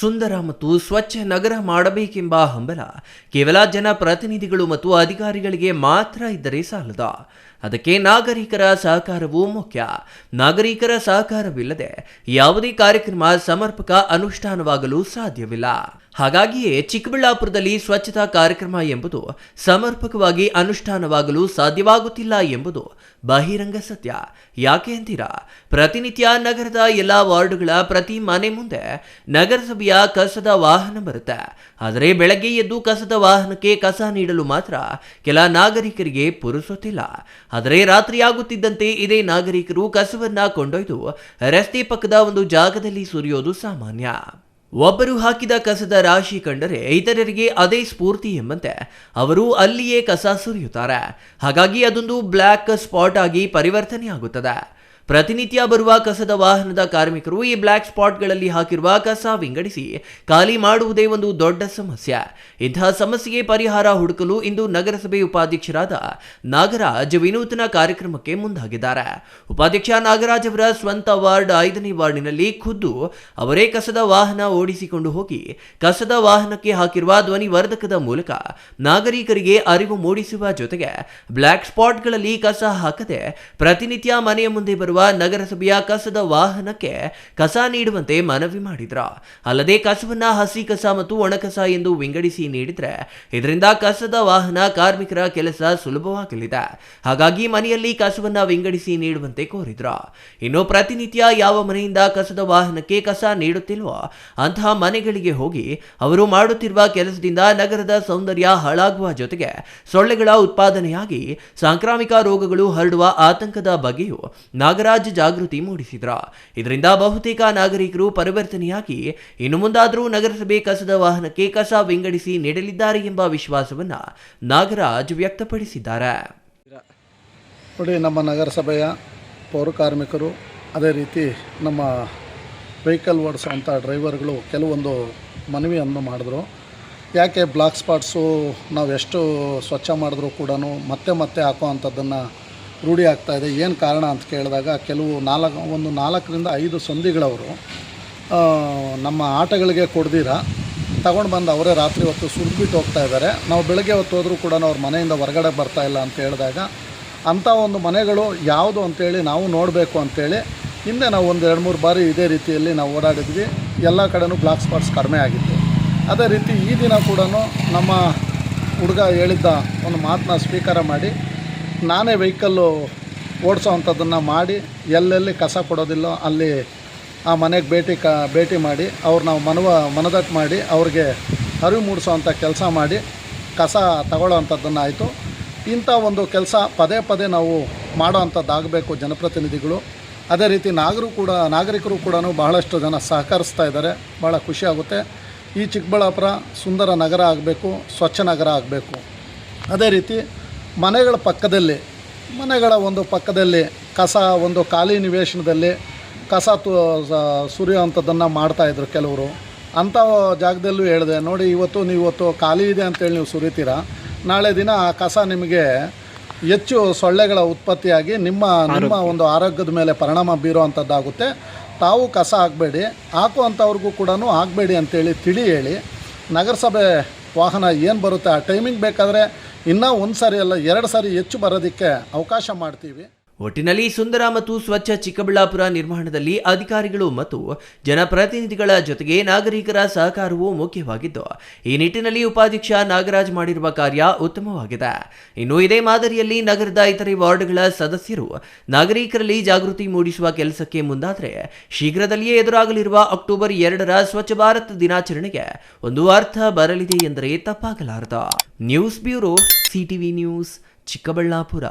ಸುಂದರ ಮತ್ತು ಸ್ವಚ್ಛ ನಗರ ಮಾಡಬೇಕೆಂಬ ಹಂಬಲ ಕೇವಲ ಜನಪ್ರತಿನಿಧಿಗಳು ಮತ್ತು ಅಧಿಕಾರಿಗಳಿಗೆ ಮಾತ್ರ ಇದ್ದರೆ ಸಾಲದ. ಅದಕ್ಕೆ ನಾಗರಿಕರ ಸಹಕಾರವೂ ಮುಖ್ಯ. ನಾಗರಿಕರ ಸಹಕಾರವಿಲ್ಲದೆ ಯಾವುದೇ ಕಾರ್ಯಕ್ರಮ ಸಮರ್ಪಕ ಅನುಷ್ಠಾನವಾಗಲು ಸಾಧ್ಯವಿಲ್ಲ. ಹಾಗಾಗಿಯೇ ಚಿಕ್ಕಬಳ್ಳಾಪುರದಲ್ಲಿ ಸ್ವಚ್ಛತಾ ಕಾರ್ಯಕ್ರಮ ಎಂಬುದು ಸಮರ್ಪಕವಾಗಿ ಅನುಷ್ಠಾನವಾಗಲು ಸಾಧ್ಯವಾಗುತ್ತಿಲ್ಲ ಎಂಬುದು ಬಹಿರಂಗ ಸತ್ಯ. ಯಾಕೆ ಅಂತೀರಾ? ಪ್ರತಿನಿತ್ಯ ನಗರದ ಎಲ್ಲ ವಾರ್ಡುಗಳ ಪ್ರತಿ ಮನೆ ಮುಂದೆ ನಗರಸಭೆಯ ಕಸದ ವಾಹನ ಬರುತ್ತೆ. ಆದರೆ ಬೆಳಗ್ಗೆ ಎದ್ದು ಕಸದ ವಾಹನಕ್ಕೆ ಕಸ ನೀಡಲು ಮಾತ್ರ ಕೆಲ ನಾಗರಿಕರಿಗೆ ಪುರುಸೊತ್ತಿಲ್ಲ. ಆದರೆ ರಾತ್ರಿಯಾಗುತ್ತಿದ್ದಂತೆ ಇದೇ ನಾಗರಿಕರು ಕಸವನ್ನ ಕೊಂಡೊಯ್ದು ರಸ್ತೆ ಪಕ್ಕದ ಒಂದು ಜಾಗದಲ್ಲಿ ಸುರಿಯೋದು ಸಾಮಾನ್ಯ. ಒಬ್ಬರು ಹಾಕಿದ ಕಸದ ರಾಶಿ ಕಂಡರೆ ಇತರರಿಗೆ ಅದೇ ಸ್ಫೂರ್ತಿ ಎಂಬಂತೆ ಅವರು ಅಲ್ಲಿಯೇ ಕಸ ಸುರಿಯುತ್ತಾರೆ. ಹಾಗಾಗಿ ಅದೊಂದು ಬ್ಲ್ಯಾಕ್ ಸ್ಪಾಟ್ ಆಗಿ ಪರಿವರ್ತನೆಯಾಗುತ್ತದೆ. ಪ್ರತಿನಿತ್ಯ ಬರುವ ಕಸದ ವಾಹನದ ಕಾರ್ಮಿಕರು ಈ ಬ್ಲ್ಯಾಕ್ ಸ್ಪಾಟ್ಗಳಲ್ಲಿ ಹಾಕಿರುವ ಕಸ ವಿಂಗಡಿಸಿ ಖಾಲಿ ಮಾಡುವುದೇ ಒಂದು ದೊಡ್ಡ ಸಮಸ್ಯೆ. ಇಂತಹ ಸಮಸ್ಯೆಗೆ ಪರಿಹಾರ ಹುಡುಕಲು ಇಂದು ನಗರಸಭೆ ಉಪಾಧ್ಯಕ್ಷರಾದ ನಾಗರಾಜ್ ವಿನೂತನ ಕಾರ್ಯಕ್ರಮಕ್ಕೆ ಮುಂದಾಗಿದ್ದಾರೆ. ಉಪಾಧ್ಯಕ್ಷ ನಾಗರಾಜ್ ಅವರ ಸ್ವಂತ ವಾರ್ಡ್ ಐದನೇ ವಾರ್ಡಿನಲ್ಲಿ ಖುದ್ದು ಅವರೇ ಕಸದ ವಾಹನ ಓಡಿಸಿಕೊಂಡು ಹೋಗಿ ಕಸದ ವಾಹನಕ್ಕೆ ಹಾಕಿರುವ ಧ್ವನಿವರ್ಧಕದ ಮೂಲಕ ನಾಗರಿಕರಿಗೆ ಅರಿವು ಮೂಡಿಸುವ ಜೊತೆಗೆ ಬ್ಲ್ಯಾಕ್ ಸ್ಪಾಟ್ಗಳಲ್ಲಿ ಕಸ ಹಾಕದೆ ಪ್ರತಿನಿತ್ಯ ಮನೆಯ ಮುಂದೆ ಬರುವ ನಗರಸಭೆಯ ಕಸದ ವಾಹನಕ್ಕೆ ಕಸ ನೀಡುವಂತೆ ಮನವಿ ಮಾಡಿದ್ರ. ಅಲ್ಲದೆ ಕಸವನ್ನ ಹಸಿ ಕಸ ಮತ್ತು ಒಣಕಸ ಎಂದು ವಿಂಗಡಿಸಿ ನೀಡಿದ್ರೆ ಇದರಿಂದ ಕಸದ ವಾಹನ ಕಾರ್ಮಿಕರ ಕೆಲಸ ಸುಲಭವಾಗಲಿದೆ. ಹಾಗಾಗಿ ಮನೆಯಲ್ಲಿ ಕಸವನ್ನ ವಿಂಗಡಿಸಿ ನೀಡುವಂತೆ ಕೋರಿದ್ರ. ಇನ್ನು ಪ್ರತಿನಿತ್ಯ ಯಾವ ಮನೆಯಿಂದ ಕಸದ ವಾಹನಕ್ಕೆ ಕಸ ನೀಡುತ್ತಿಲ್ವೋ ಅಂತಹ ಮನೆಗಳಿಗೆ ಹೋಗಿ ಅವರು ಮಾಡುತ್ತಿರುವ ಕೆಲಸದಿಂದ ನಗರದ ಸೌಂದರ್ಯ ಹಾಳಾಗುವ ಜೊತೆಗೆ ಸೊಳ್ಳೆಗಳ ಉತ್ಪಾದನೆಯಾಗಿ ಸಾಂಕ್ರಾಮಿಕ ರೋಗಗಳು ಹರಡುವ ಆತಂಕದ ಬಗ್ಗೆಯೂ ನಾಗರಾಜ್ ಜಾಗೃತಿ ಮೂಡಿಸಿದ್ರ. ಇದರಿಂದ ಬಹುತೇಕ ನಾಗರಿಕರು ಪರಿವರ್ತನೆಯಾಗಿ, ಇನ್ನು ಮುಂದಾದರೂ ನಗರಸಭೆ ಕಸದ ವಾಹನಕ್ಕೆ ಕಸ ವಿಂಗಡಿಸಿ ನೀಡಲಿದ್ದಾರೆ ಎಂಬ ವಿಶ್ವಾಸವನ್ನ ನಾಗರಾಜ್ ವ್ಯಕ್ತಪಡಿಸಿದ್ದಾರೆ. ನೋಡಿ, ನಮ್ಮ ನಗರಸಭೆಯ ಪೌರ ಕಾರ್ಮಿಕರು, ಅದೇ ರೀತಿ ನಮ್ಮ ವೆಹಿಕಲ್ ಓಡಿಸುವಂಥ ಡ್ರೈವರ್ಗಳು ಕೆಲವೊಂದು ಮನವಿಯನ್ನು ಮಾಡಿದ್ರು. ಯಾಕೆ ಬ್ಲಾಕ್ ಸ್ಪಾಟ್ಸು ನಾವು ಎಷ್ಟು ಸ್ವಚ್ಛ ಮಾಡಿದ್ರು ಕೂಡ ಮತ್ತೆ ಮತ್ತೆ ಹಾಕೋ ಅಂಥದ್ದನ್ನು ರೂಢಿ ಆಗ್ತಾ ಇದೆ. ಏನು ಕಾರಣ ಅಂತ ಕೇಳಿದಾಗ ಕೆಲವು ನಾಲ್ಕು, ಒಂದು ನಾಲ್ಕರಿಂದ ಐದು ಸಂಧಿಗಳವರು ನಮ್ಮ ಆಟಗಳಿಗೆ ಕೊಡ್ದಿರ. ತಗೊಂಡು ಬಂದು ಅವರೇ ರಾತ್ರಿ ಹೊತ್ತು ಸುರಿದ್ಬಿಟ್ಟು ಹೋಗ್ತಾ ಇದ್ದಾರೆ ನಾವು ಬೆಳಗ್ಗೆ ಹೊತ್ತು ಹೋದರೂ ಕೂಡ ಅವ್ರ ಮನೆಯಿಂದ ಹೊರಗಡೆ ಬರ್ತಾ ಇಲ್ಲ ಅಂತ ಹೇಳಿದಾಗ, ಅಂಥ ಒಂದು ಮನೆಗಳು ಯಾವುದು ಅಂತೇಳಿ ನಾವು ನೋಡಬೇಕು ಅಂತೇಳಿ, ಹಿಂದೆ ನಾವು ಒಂದು ಎರಡು ಮೂರು ಬಾರಿ ಇದೇ ರೀತಿಯಲ್ಲಿ ನಾವು ಓಡಾಡಿದ್ವಿ. ಎಲ್ಲ ಕಡೆನೂ ಬ್ಲಾಕ್ ಸ್ಪಾಟ್ಸ್ ಕಡಿಮೆ ಆಗಿತ್ತು. ಅದೇ ರೀತಿ ಈ ದಿನ ಕೂಡ ನಮ್ಮ ಹುಡುಗ ಹೇಳಿದ್ದ ಒಂದು ಮಾತನ್ನ ಸ್ವೀಕಾರ ಮಾಡಿ ನಾನೇ ವೆಹಿಕಲ್ಲು ಓಡಿಸೋ ಅಂಥದ್ದನ್ನು ಮಾಡಿ, ಎಲ್ಲೆಲ್ಲಿ ಕಸ ಕೊಡೋದಿಲ್ಲೋ ಅಲ್ಲಿ ಆ ಮನೆಗೆ ಭೇಟಿ ಕ, ಭೇಟಿ ಮಾಡಿ, ಅವ್ರು ನಾವು ಮನವ, ಮನದಟ್ಟು ಮಾಡಿ, ಅವ್ರಿಗೆ ಅರಿವು ಮೂಡಿಸೋ ಅಂಥ ಕೆಲಸ ಮಾಡಿ, ಕಸ ತಗೊಳ್ಳೋ ಅಂಥದ್ದನ್ನು ಆಯಿತು. ಇಂಥ ಒಂದು ಕೆಲಸ ಪದೇ ಪದೇ ನಾವು ಮಾಡೋ ಅಂಥದ್ದಾಗಬೇಕು ಜನಪ್ರತಿನಿಧಿಗಳು. ಅದೇ ರೀತಿ ನಾಗರೂ ಕೂಡ, ನಾಗರಿಕರು ಕೂಡ ಬಹಳಷ್ಟು ಜನ ಸಹಕರಿಸ್ತಾ ಇದ್ದಾರೆ. ಭಾಳ ಖುಷಿಯಾಗುತ್ತೆ ಈ ಚಿಕ್ಕಬಳ್ಳಾಪುರ ಸುಂದರ ನಗರ ಆಗಬೇಕು, ಸ್ವಚ್ಛ ನಗರ ಆಗಬೇಕು. ಅದೇ ರೀತಿ ಮನೆಗಳ ಪಕ್ಕದಲ್ಲಿ ಮನೆಗಳ ಒಂದು ಪಕ್ಕದಲ್ಲಿ ಕಸ ಒಂದು ಖಾಲಿ ನಿವೇಶನದಲ್ಲಿ ಕಸ ತು ಸುರಿಯುವಂಥದ್ದನ್ನು ಮಾಡ್ತಾಯಿದ್ರು ಕೆಲವರು. ಅಂಥ ಜಾಗದಲ್ಲೂ ಹೇಳಿದೆ ನೋಡಿ ಇವತ್ತು ನೀವು ಇವತ್ತು ಖಾಲಿ ಇದೆ ಅಂತೇಳಿ ನೀವು ಸುರಿತೀರಾ? ನಾಳೆ ದಿನ ಆ ಕಸ ನಿಮಗೆ ಹೆಚ್ಚು ಸೊಳ್ಳೆಗಳ ಉತ್ಪತ್ತಿಯಾಗಿ ನಿಮ್ಮ ನಿಮ್ಮ ಒಂದು ಆರೋಗ್ಯದ ಮೇಲೆ ಪರಿಣಾಮ ಬೀರುವಂಥದ್ದಾಗುತ್ತೆ. ತಾವು ಕಸ ಹಾಕಬೇಡಿ ಹಾಕುವಂಥವ್ರಿಗೂ ಕೂಡ ಹಾಕಬೇಡಿ ಅಂತೇಳಿ ತಿಳಿ ಹೇಳಿ ನಗರಸಭೆ ವಾಹನ ಏನು ಬರುತ್ತೆ ಆ ಟೈಮಿಂಗ್ ಬೇಕಾದರೆ ಇನ್ನೂ ಒಂದು ಸಾರಿ ಅಲ್ಲ ಎರಡು ಸಾರಿ ಹೆಚ್ಚು ಬರೋದಕ್ಕೆ ಅವಕಾಶ ಮಾಡ್ತೀವಿ. ಒಟ್ಟಿನಲ್ಲಿ ಸುಂದರ ಮತ್ತು ಸ್ವಚ್ಛ ಚಿಕ್ಕಬಳ್ಳಾಪುರ ನಿರ್ಮಾಣದಲ್ಲಿ ಅಧಿಕಾರಿಗಳು ಮತ್ತು ಜನಪ್ರತಿನಿಧಿಗಳ ಜೊತೆಗೆ ನಾಗರಿಕರ ಸಹಕಾರವೂ ಮುಖ್ಯವಾಗಿದ್ದು, ಈ ನಿಟ್ಟಿನಲ್ಲಿ ಉಪಾಧ್ಯಕ್ಷ ನಾಗರಾಜ್ ಮಾಡಿರುವ ಕಾರ್ಯ ಉತ್ತಮವಾಗಿದೆ. ಇನ್ನು ಇದೇ ಮಾದರಿಯಲ್ಲಿ ನಗರದ ಇತರೆ ವಾರ್ಡ್ಗಳ ಸದಸ್ಯರು ನಾಗರಿಕರಲ್ಲಿ ಜಾಗೃತಿ ಮೂಡಿಸುವ ಕೆಲಸಕ್ಕೆ ಮುಂದಾದರೆ ಶೀಘ್ರದಲ್ಲಿಯೇ ಎದುರಾಗಲಿರುವ ಅಕ್ಟೋಬರ್ ಎರಡರ ಸ್ವಚ್ಛ ಭಾರತ್ ದಿನಾಚರಣೆಗೆ ಒಂದು ಅರ್ಥ ಬರಲಿದೆ ಎಂದರೆ ತಪ್ಪಾಗಲಾರದು. News bureau, CTV news, Chikkaballapura.